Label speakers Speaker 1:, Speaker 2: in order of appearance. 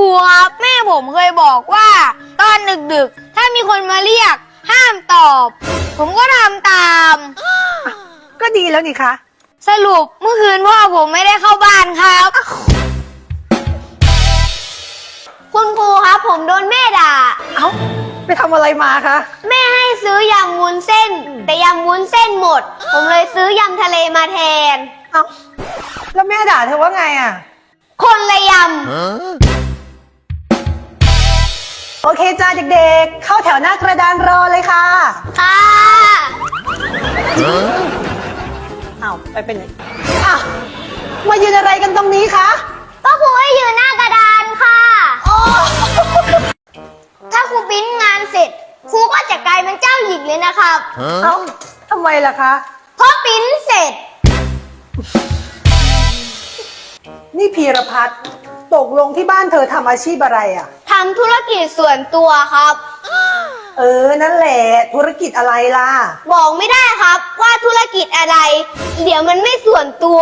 Speaker 1: ครูครับ แม่ผมเคยบอกว่า ตอนดึกๆ ถ้ามีคนมาเรียก ห้ามตอบ ผมก็ทำตาม
Speaker 2: ก็ดีแล้วนี่คะ
Speaker 1: สรุปเมื่อคืนพ่อผมไม่ได้เข้าบ้านครับ คุณครูครับ ผมโดนแม่ด่า
Speaker 2: เอ้า ไปทำอะไรมาคะ
Speaker 1: แม่ให้ซื้อยำวุ้นเส้น แต่ยำวุ้นเส้นหมด ผมเลยซื้อยำทะเลมาแทน
Speaker 2: เอ้า แล้วแม่ด่าเธอว่าไงอะ
Speaker 1: คนละย
Speaker 2: โอเคจ้าเด็กๆ เข้าแถวหน้ากระดานรอเลยค่ะำ
Speaker 1: ค่ะ
Speaker 2: อ้าวไปเป็นอ้าวมายืนอะไรกันตรงนี้คะ
Speaker 1: ก็ครูให้ยืนหน้ากระดานค่ะถ้าครูปริ้นงานเสร็จครูก็จะกลายเป็นเจ้าหญิงเลยนะครับ
Speaker 2: เอ้าทำไมล่ะคะ
Speaker 1: เพราะปริ้นเสร็จ
Speaker 2: นี่พีรพัฒน์ ตกลงที่บ้านเธอทำอาชีพอะไรอะ
Speaker 1: ทำธุรกิจส่วนตัวครับ
Speaker 2: เออ นั่นแหละ ธุรกิจอะไรล่ะ
Speaker 1: บอกไม่ได้ครับว่าธุรกิจอะไร เดี๋ยวมันไม่ส่วนตัว